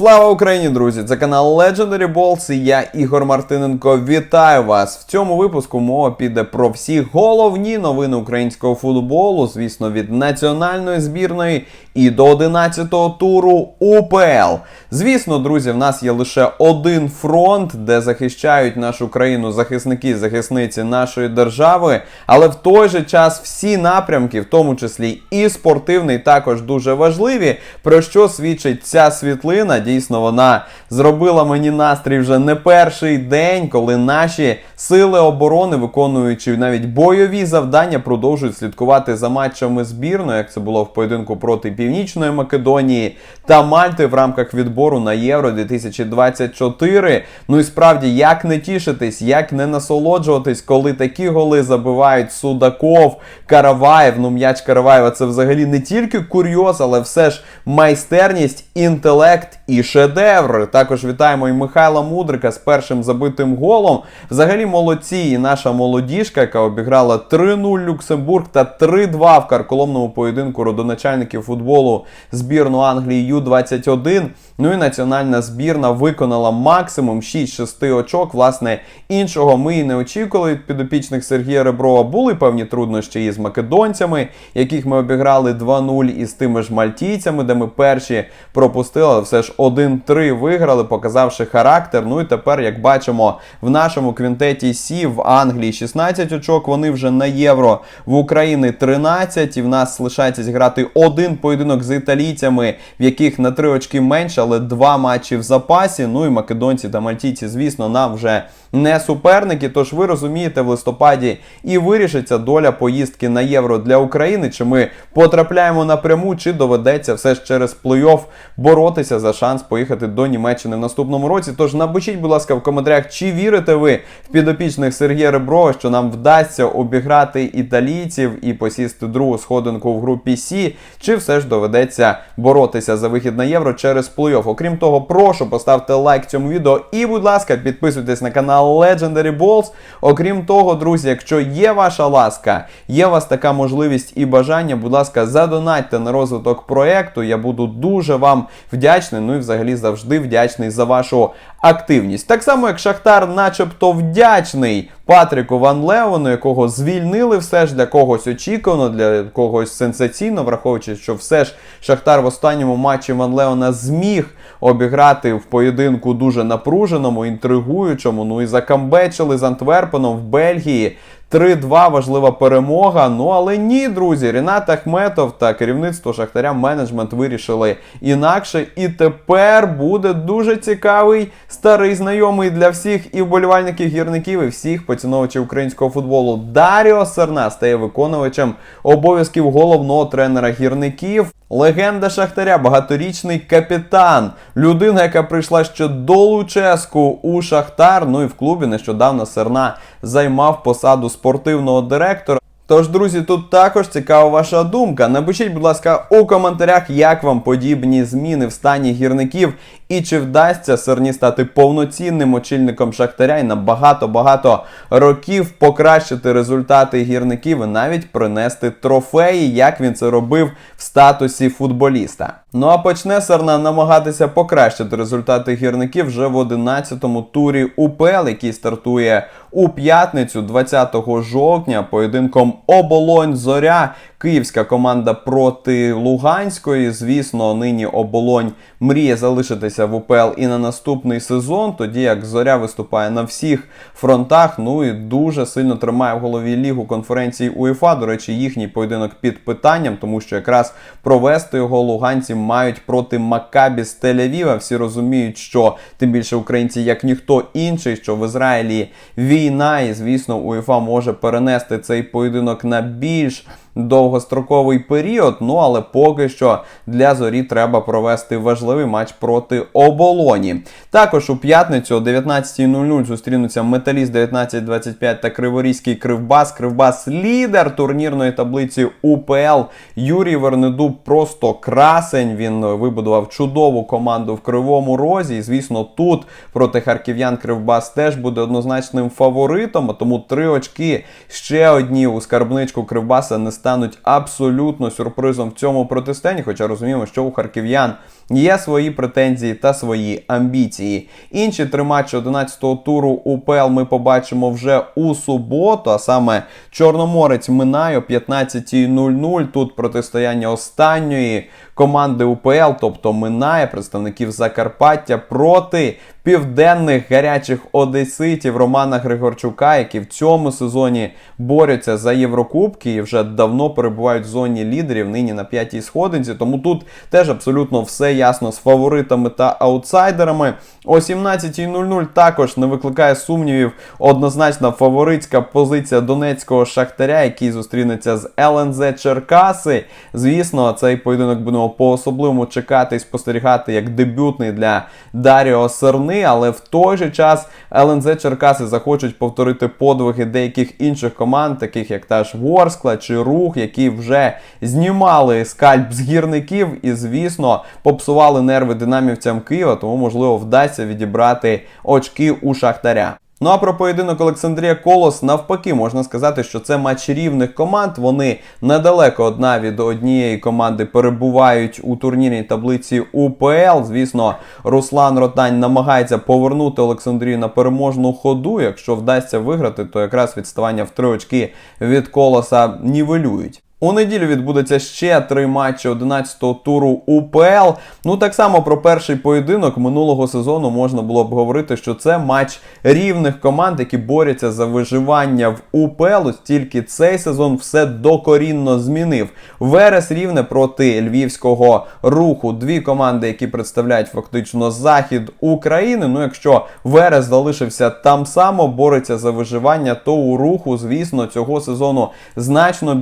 Слава Україні, друзі! Це канал Legendary Balls і я Ігор Мартиненко. Вітаю вас! В цьому випуску мова піде про всі головні новини українського футболу, звісно, від національної збірної і до 11-го туру УПЛ. Звісно, друзі, в нас є лише один фронт, де захищають нашу країну захисники захисниці нашої держави. Але в той же час всі напрямки, в тому числі і спортивний, також дуже важливі. Про що свідчить ця світлина? Дійсно, вона зробила мені настрій вже не перший день, коли наші сили оборони, виконуючи навіть бойові завдання, продовжують слідкувати за матчами збірної, як це було в поєдинку проти Північної Македонії та Мальти в рамках відбору на Євро 2024. Ну і справді, як не тішитись, як не насолоджуватись, коли такі голи забивають Судаков, Караваєв. Ну, м'яч Караваєва це взагалі не тільки курйоз, але все ж майстерність, інтелект і шедевр. Також вітаємо і Михайла Мудрика з першим забитим голом. Взагалі молодці, і наша молодіжка, яка обіграла 3-0 Люксембург та 3-2 в карколомному поєдинку родоначальників футболу збірну Англії Ю-21. Ну і національна збірна виконала максимум 6-6 очок. Власне, іншого ми і не очікували від підопічних Сергія Реброва. Були певні труднощі із македонцями, яких ми обіграли 2-0 із тими ж мальтійцями, де ми перші пропустили, але все ж 1-3 виграли, показавши характер. Ну і тепер, як бачимо, в нашому квінтеті Сі в Англії 16 очок. Вони вже на євро в Україні 13. І в нас лишається зіграти один поєдинок з італійцями, в яких на 3 очки менше, але два матчі в запасі. Ну і македонці та мальтійці, звісно, нам вже не суперники. Тож ви розумієте, в листопаді і вирішиться доля поїздки на євро для України. Чи ми потрапляємо напряму, чи доведеться все ж через плей-офф боротися за шанс поїхати до Німеччини в наступному році. Тож напишіть, будь ласка, в коментарях, чи вірите ви в підопічних Сергія Реброва, що нам вдасться обіграти італійців і посісти другу сходинку в групі Сі, чи все ж доведеться боротися за вихід на євро через плей-офф. Окрім того, прошу поставте лайк цьому відео і, будь ласка, підписуйтесь на канал Legendary Balls. Окрім того, друзі, якщо є ваша ласка, є у вас така можливість і бажання, будь ласка, задонатьте на розвиток проекту. Я буду дуже вам вдячний. Ну і взагалі завжди вдячний за вашу активність. Так само, як Шахтар, начебто, вдячний Патріку Ван Леону, якого звільнили все ж для когось очікувано, для когось сенсаційно, враховуючи, що все ж Шахтар в останньому матчі Ван Леона зміг обіграти в поєдинку дуже напруженому, інтригуючому. Ну і закамбечили з Антверпеном в Бельгії. 3-2 важлива перемога. Ну але ні, друзі, Рінат Ахметов та керівництво Шахтаря менеджмент вирішили інакше. І тепер буде дуже цікавий старий знайомий для всіх і вболівальників гірників, і всіх поціновувачів українського футболу. Даріо Серна стає виконувачем обов'язків головного тренера гірників. Легенда Шахтаря, багаторічний капітан, людина, яка прийшла ще до Луческу у Шахтар. Ну і в клубі нещодавно Серна займав посаду спортивного директора. Тож, друзі, тут також цікава ваша думка. Напишіть, будь ласка, у коментарях, як вам подібні зміни в стані гірників і чи вдасться Серні стати повноцінним очільником Шахтаря і на багато-багато років покращити результати гірників і навіть принести трофеї, як він це робив в статусі футболіста. Ну а почне Серна намагатися покращити результати гірників вже в 11-му турі УПЛ, який стартує у п'ятницю, 20 жовтня, поєдинком Оболонь Зоря. Київська команда проти Луганської. Звісно, нині оболонь мріє залишитися в УПЛ і на наступний сезон, тоді як зоря виступає на всіх фронтах. Ну і дуже сильно тримає в голові лігу конференції УЄФА. До речі, їхній поєдинок під питанням, тому що якраз провести його луганці мають проти Макабі з Тель-Авіва. Всі розуміють, що тим більше українці, як ніхто інший, що в Ізраїлі війна, і звісно, УЄФА може перенести цей поєдинок на більш довгостроковий період. Ну але поки що для зорі треба провести важливий матч проти оболоні. Також у п'ятницю о 19.00 зустрінуться Металіст 1925 та Криворізький Кривбас. Кривбас лідер турнірної таблиці УПЛ. Юрій Вернедуб просто красень. Він вибудував чудову команду в Кривому Розі. І, звісно, тут проти харків'ян Кривбас теж буде однозначним фаворитом. Тому три очки ще одні у скарбничку Кривбаса не стануть абсолютно сюрпризом в цьому протистані. Хоча розуміємо, що у харків'ян є свої претензії та свої амбіції. Інші три матчі 11-го туру УПЛ ми побачимо вже у суботу, а саме Чорноморець Минає о 15.00. Тут протистояння останньої команди УПЛ, тобто Минає представників Закарпаття проти південних гарячих одеситів Романа Григорчука, які в цьому сезоні борються за Єврокубки і вже давно перебувають в зоні лідерів, нині на п'ятій сходинці. Тому тут теж абсолютно все ясно з фаворитами та аутсайдерами. О 17.00 також не викликає сумнівів однозначна фаворитська позиція донецького шахтаря, який зустрінеться з ЛНЗ Черкаси. Звісно, цей поєдинок будемо по-особливому чекати і спостерігати як дебютний для Даріо Серни, але в той же час ЛНЗ Черкаси захочуть повторити подвиги деяких інших команд, таких як та ж Ворскла чи Рух, які вже знімали скальп з гірників і, звісно, попсували нерви динамівцям Києва, тому можливо вдасться відібрати очки у Шахтаря. Ну а про поєдинок Олександрія Колос навпаки можна сказати, що це матч рівних команд. Вони недалеко одна від однієї команди перебувають у турнірній таблиці УПЛ. Звісно, Руслан Ротань намагається повернути Олександрію на переможну ходу. Якщо вдасться виграти, то якраз відставання в три очки від колоса нівелюють. У неділю відбудеться ще три матчі 11-го туру УПЛ. Ну так само про перший поєдинок минулого сезону можна було б говорити, що це матч рівних команд, які борються за виживання в УПЛ. Ось тільки цей сезон все докорінно змінив. Верес рівне проти львівського руху. Дві команди, які представляють фактично захід України. Ну, якщо Верес залишився там само, бореться за виживання, то у руху, звісно, цього сезону значно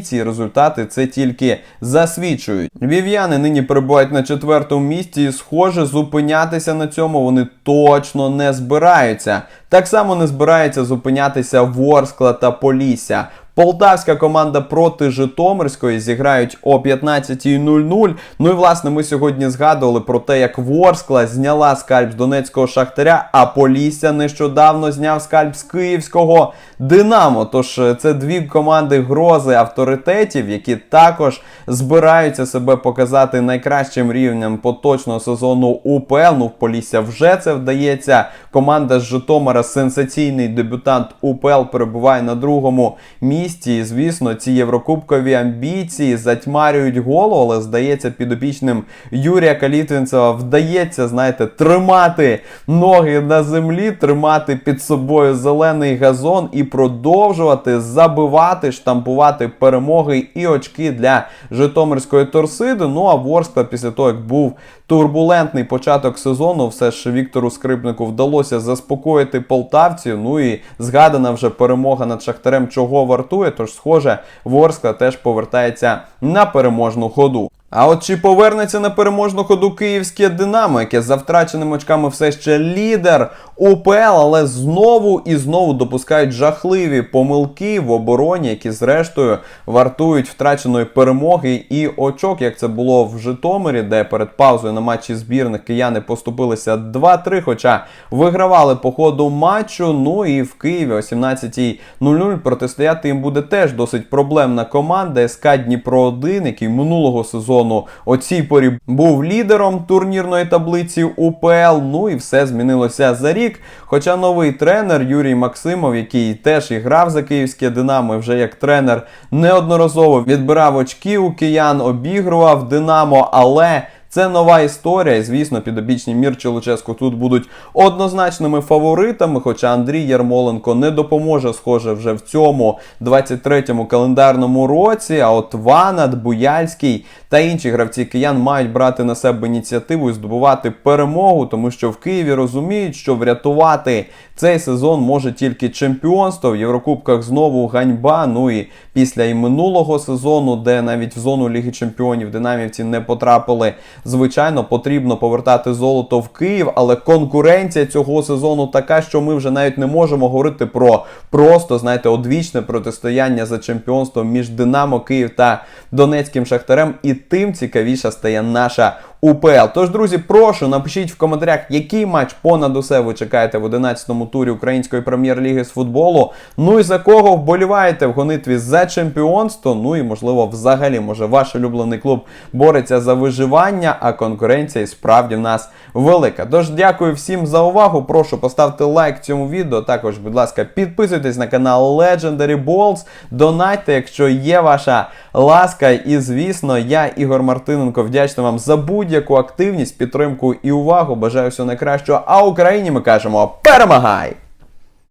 більші ці Результати це тільки засвідчують. Львів'яни нині перебувають на четвертому місці, і схоже, зупинятися на цьому вони точно не збираються. Так само не збирається зупинятися Ворскла та Полісся. Полтавська команда проти Житомирської зіграють о 15.00. Ну і власне ми сьогодні згадували про те, як Ворскла зняла скальп з донецького шахтаря, а Полісся нещодавно зняв скальп з київського Динамо. Тож е, це дві команди грози авторитетів, які також збираються себе показати найкращим рівнем поточного сезону УПЛ. Ну, в Полісся вже це вдається. Команда з Житомира, сенсаційний дебютант УПЛ, перебуває на другому місці. І, звісно, ці єврокубкові амбіції затьмарюють голову, але здається, підопічним Юрія Калітвінцева вдається, знаєте, тримати ноги на землі, тримати під собою зелений газон і продовжувати забивати, штампувати перемоги і очки для Житомирської торсиди. Ну а Ворскла після того, як був турбулентний початок сезону, все ж Віктору Скрипнику вдалося заспокоїти полтавців. Ну і згадана вже перемога над Шахтарем, чого вартує. Тож, схоже, Ворскла теж повертається на переможну ходу. А от чи повернеться на переможну ходу київське Динамо, яке за втраченими очками все ще лідер УПЛ, але знову і знову допускають жахливі помилки в обороні, які зрештою вартують втраченої перемоги і очок, як це було в Житомирі, де перед паузою на матчі збірних кияни поступилися 2-3, хоча вигравали по ходу матчу. Ну і в Києві о 17.00 протистояти їм буде теж досить проблемна команда СК Дніпро 1, який минулого сезону сезону о цій порі був лідером турнірної таблиці УПЛ. Ну і все змінилося за рік. Хоча новий тренер Юрій Максимов, який теж і грав за київське Динамо, і вже як тренер неодноразово відбирав очки у киян, обігрував Динамо, але. Це нова історія, і звісно, підопічні Мірчі Луческу тут будуть однозначними фаворитами. Хоча Андрій Ярмоленко не допоможе, схоже, вже в цьому 23-му календарному році. А от Ванат, Буяльський та інші гравці киян мають брати на себе ініціативу і здобувати перемогу, тому що в Києві розуміють, що врятувати цей сезон може тільки чемпіонство в Єврокубках знову ганьба. Ну і після і минулого сезону, де навіть в зону Ліги Чемпіонів динамівці не потрапили. Звичайно, потрібно повертати золото в Київ, але конкуренція цього сезону така, що ми вже навіть не можемо говорити про просто, знаєте, одвічне протистояння за чемпіонство між Динамо Київ та Донецьким Шахтарем. І тим цікавіша стає наша УПЛ. Тож, друзі, прошу напишіть в коментарях, який матч понад усе ви чекаєте в 11-му турі української прем'єр-ліги з футболу. Ну і за кого вболіваєте в гонитві за чемпіонство. Ну і можливо, взагалі, може, ваш улюблений клуб бореться за виживання, а конкуренція справді в нас велика. Тож дякую всім за увагу. Прошу поставити лайк цьому відео. Також, будь ласка, підписуйтесь на канал Legendary Balls. Донатьте, якщо є ваша ласка. І звісно, я, Ігор Мартиненко, вдячний вам за будь-яку активність, підтримку і увагу. Бажаю всього найкращого. А Україні ми кажемо перемагай!